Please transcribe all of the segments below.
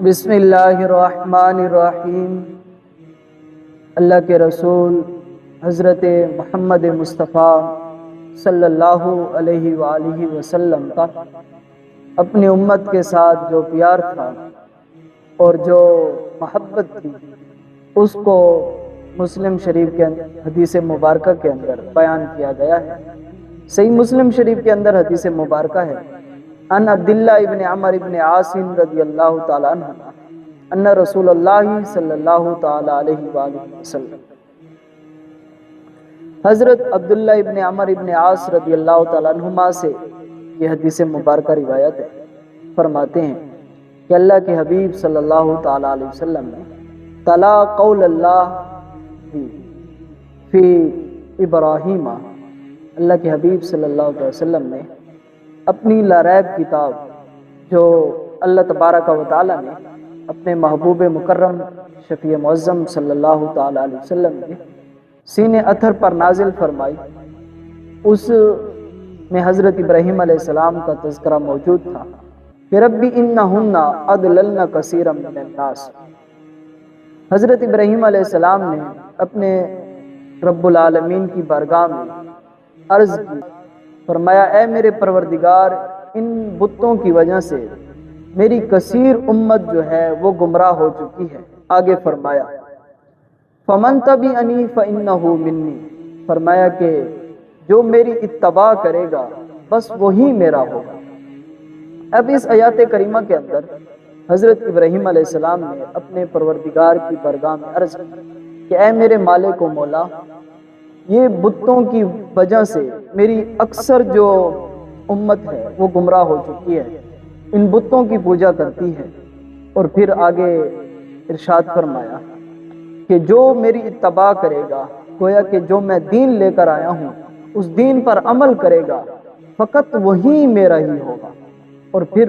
بسم اللہ الرحمن الرحیم. اللہ کے رسول حضرت محمد مصطفیٰ صلی اللہ علیہ وآلہ وسلم کا اپنی امت کے ساتھ جو پیار تھا اور جو محبت تھی، اس کو مسلم شریف کے حدیث مبارکہ کے اندر بیان کیا گیا ہے۔ صحیح مسلم شریف کے اندر حدیث مبارکہ ہے۔ ان عبداللہ ابن عمر ابن عاصم رضی اللہ تعالیٰ عنہ، ان رسول اللہ صلی اللہ تعالیٰ علیہ وآلہ وسلم۔ حضرت عبداللہ ابن عمر ابن عاص رضی اللہ تعالیٰ عنہما سے یہ حدیث مبارکہ روایت ہے۔ فرماتے ہیں کہ اللہ کے حبیب صلی اللہ تعالیٰ علیہ وسلم نے تلا قول اللہ فی ابراہیم، اللہ کے حبیب صلی اللہ علیہ وسلم نے اپنی لاریب کتاب جو اللہ تبارک و تعالیٰ نے اپنے محبوب مکرم شفیع معظم صلی اللہ تعالیٰ علیہ وسلم نے سین اتھر پر نازل فرمائی، اس میں حضرت ابراہیم علیہ السلام کا تذکرہ موجود تھا۔ کہ ربی انہن ادللن کثیرا من الناس۔ حضرت ابراہیم علیہ السلام نے اپنے رب العالمین کی بارگاہ میں عرض کی فرمایا، اے میرے پروردگار، ان بتوں کی وجہ سے میری کثیر امت جو ہے وہ گمراہ ہو چکی ہے۔ آگے فرمایا، فمن تبی انی فنحو منی۔ فرمایا کہ جو میری اتباع کرے گا، بس وہی میرا ہوگا۔ اب اس آیات کریمہ کے اندر حضرت ابراہیم علیہ السلام نے اپنے پروردگار کی برگاہ میں عرض کی کہ اے میرے مالک و مولا یہ بتوں کی وجہ سے میری اکثر جو امت ہے وہ گمراہ ہو چکی ہے۔ ان بتوں کی پوجا کرتی ہے۔ اور پھر آگے ارشاد فرمایا کہ جو میری اتباع کرے گا، گویا کہ جو میں دین لے کر آیا ہوں، اس دین پر عمل کرے گا، فقط وہی میرا ہی ہوگا۔ اور پھر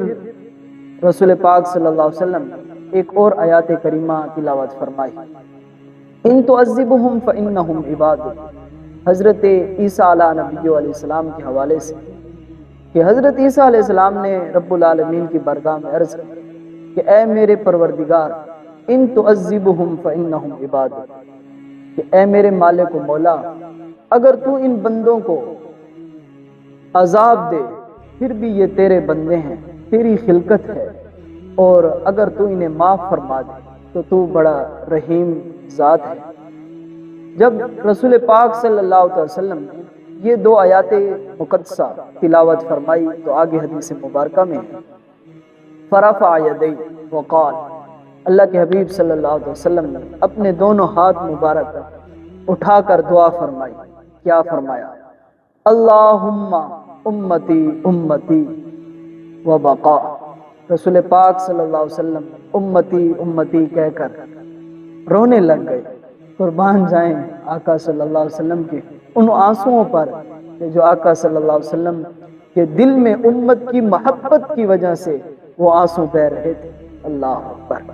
رسول پاک صلی اللہ علیہ وسلم ایک اور آیات کریمہ تلاوت فرمائی۔ ان تعذبہم فانہم عباد حضرت عیسیٰ علیہ نبی علیہ السلام کے حوالے سے کہ حضرت عیسیٰ علیہ السلام نے رب العالمین کی برگاہ میں عرض کی کہ اے میرے پروردگار، ان تعذبہم فانہم عباد، کہ اے میرے مالک و مولا، اگر تو ان بندوں کو عذاب دے، پھر بھی یہ تیرے بندے ہیں، تیری خلقت ہے، اور اگر تو انہیں معاف فرما دے، تو تو بڑا رحیم ذات ہے۔ جب رسول پاک صلی اللہ علیہ وسلم نے یہ دو آیات مقدسہ تلاوت فرمائی تو آگے حدیث مبارکہ میں فرفع یدی وقال، اللہ کے حبیب صلی اللہ علیہ وسلم نے اپنے دونوں ہاتھ مبارک اٹھا کر دعا فرمائی۔ کیا فرمایا؟ اللہم امتی امتی و بقا رسول پاک صلی اللہ علیہ وسلم امتی امتی کہہ کر رونے لگ گئے۔ قربان جائیں آقا صلی اللہ علیہ وسلم کے۔ ان آنسوؤں پر جو آقا صلی اللہ علیہ وسلم کے دل میں امت کی محبت کی وجہ سے وہ آنسو بہ رہے تھے۔ اللہ اکبر۔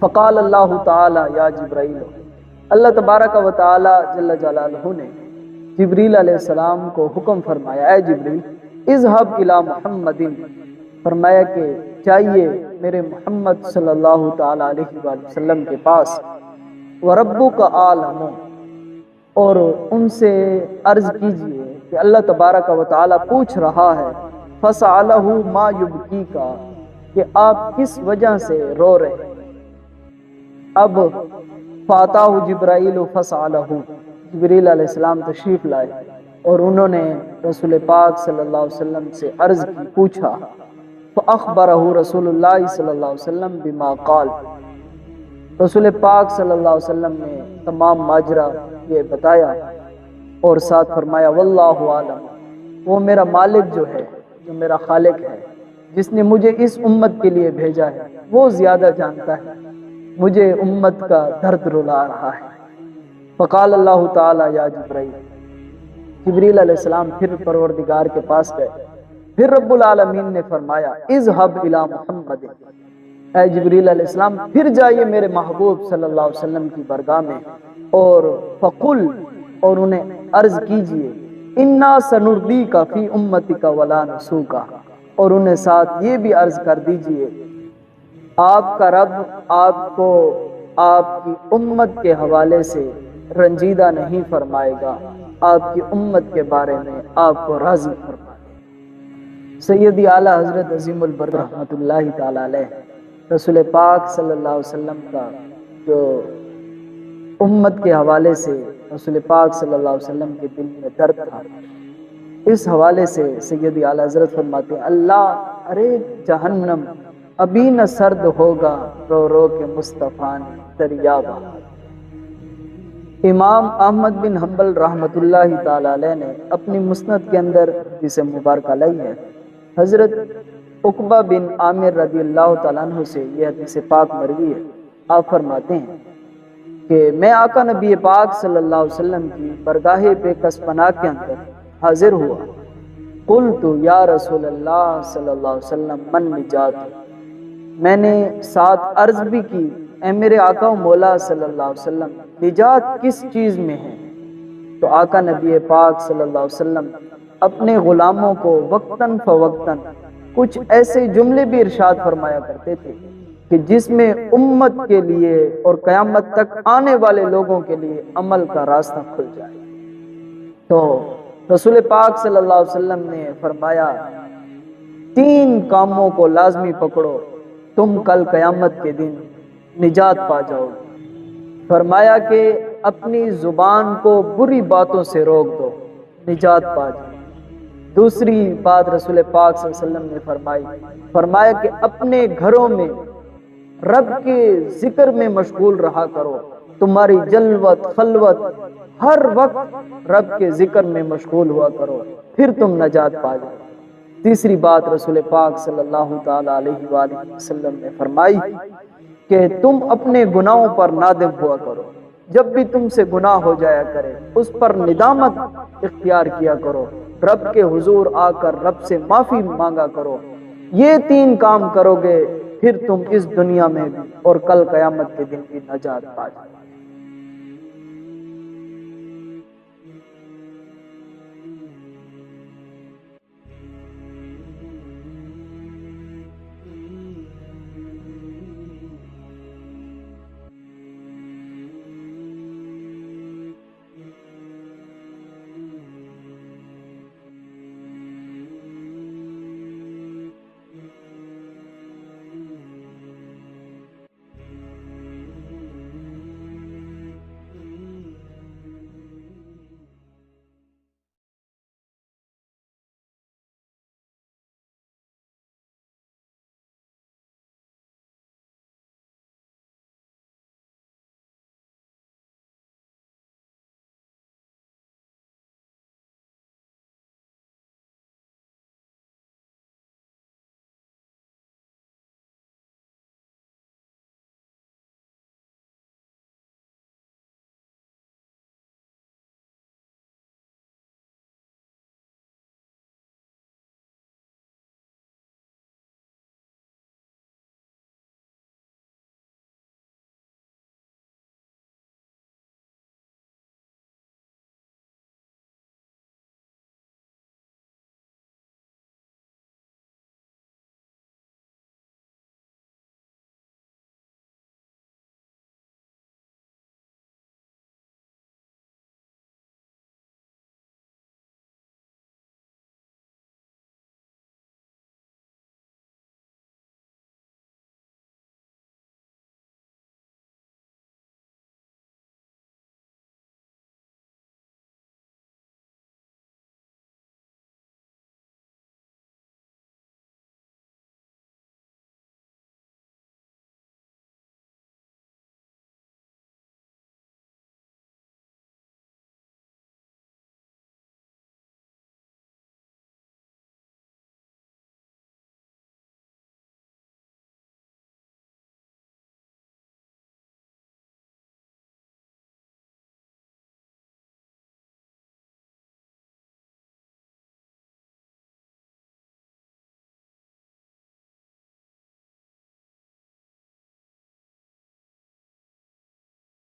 فقال اللہ تعالی، یا جبرائیل، اللہ تبارک و تعالی جل جلالہ نے جبریل علیہ السلام کو حکم فرمایا، اے جبریل، اذهب الى محمد۔ فرمایا کہ، چاہیے میرے محمد صلی اللہ تعالی علیہ وسلم کے پاس وَرَبُّكَ عَالَمُ اور ان سے عرض کیجیے کہ اللہ تبارک و تعالی پوچھ رہا ہے، فَسَعَلَهُ مَا يُبْكِيكَ؟ کہ آپ کس وجہ سے رو رہے ہیں؟ اب فاتح جبرائیل فَسَعَلَهُ جبریل علیہ السلام تشریف لائے اور انہوں نے رسول پاک صلی اللہ علیہ وسلم سے عرض کی، پوچھا، فَأَخْبَرَهُ رسول اللہ صلی اللہ علیہ وسلم بما قال۔ رسول پاک صلی اللہ علیہ وسلم نے تمام ماجرہ یہ بتایا اور ساتھ فرمایا، واللہ عالم، وہ میرا مالک جو ہے، جو میرا خالق ہے، جس نے مجھے اس امت کے لیے بھیجا ہے، وہ زیادہ جانتا ہے، مجھے امت کا درد رلا رہا ہے۔ فقال اللہ تعالی، یا جبرائیل۔ جبریل علیہ السلام پھر پروردگار کے پاس گئے۔ پھر رب العالمین نے فرمایا، اذهب الى محمد۔ اے جبریل علیہ السلام، پھر جائیے میرے محبوب صلی اللہ علیہ وسلم کی برگاہ میں۔ اور فقل، اور انہیں عرض کیجیے، انا سنردی کا فی امتی کا ولا نسو کا اور انہیں ساتھ یہ بھی عرض کر دیجیے، آپ کا رب آپ کو آپ کی امت کے حوالے سے رنجیدہ نہیں فرمائے گا۔ آپ کی امت کے بارے میں آپ کو راضی فرمائے گا۔ سیدی اعلیٰ حضرت عظیم البر رحمۃ اللہ تعالی علیہ۔ رسول پاک صلی اللہ علیہ وسلم کا جو امت کے حوالے سے رسول پاک صلی اللہ علیہ وسلم کے دل میں درد تھا، اس حوالے سے سیدی اعلیٰ حضرت فرماتے ہیں، اللہ ارے جہنم، ابھی نہ سرد ہوگا رو رو کے مصطفیٰ نے دریا بہا امام احمد بن حنبل رحمۃ اللہ تعالی علیہ نے اپنی مسند کے اندر جسے مبارکہ لائی ہے، حضرت عقبہ بن عامر رضی اللہ تعالیٰ عنہ سے یہ حدیث پاک مروی ہے۔ آپ فرماتے ہیں کہ میں آقا نبی پاک صلی اللہ علیہ وسلم کی برگاہ بے کس پناہ کے اندر حاضر ہوا۔ قل یا رسول اللہ صلی اللہ علیہ وسلم، من نجات؟ میں نے ساتھ عرض بھی کی، اے میرے آقا و مولا صلی اللہ علیہ وسلم، نجات کس چیز میں ہے؟ تو آقا نبی پاک صلی اللہ علیہ وسلم اپنے غلاموں کو وقتاً فوقتاً کچھ ایسے جملے بھی ارشاد فرمایا کرتے تھے کہ جس میں امت کے لیے اور قیامت تک آنے والے لوگوں کے لیے عمل کا راستہ کھل جائے۔ تو رسول پاک صلی اللہ علیہ وسلم نے فرمایا، تین کاموں کو لازمی پکڑو، تم کل قیامت کے دن نجات پا جاؤ فرمایا کہ اپنی زبان کو بری باتوں سے روک دو، نجات پا جاؤ۔ دوسری بات رسول پاک صلی اللہ علیہ وسلم نے فرمائی، فرمایا کہ اپنے گھروں میں رب کے ذکر میں مشغول رہا کرو۔ تمہاری جلوت، خلوت ہر وقت رب کے ذکر میں مشغول ہوا کرو، پھر تم نجات پا جاؤ۔ تیسری بات رسول پاک صلی اللہ تعالی علیہ وآلہ وسلم نے فرمائی کہ تم اپنے گناہوں پر نادم ہوا کرو۔ جب بھی تم سے گناہ ہو جایا کرے، اس پر ندامت اختیار کیا کرو۔ رب کے حضور آ کر رب سے معافی مانگا کرو۔ یہ تین کام کرو گے، پھر تم اس دنیا میں اور کل قیامت کے دن بھی نجات پا جائے۔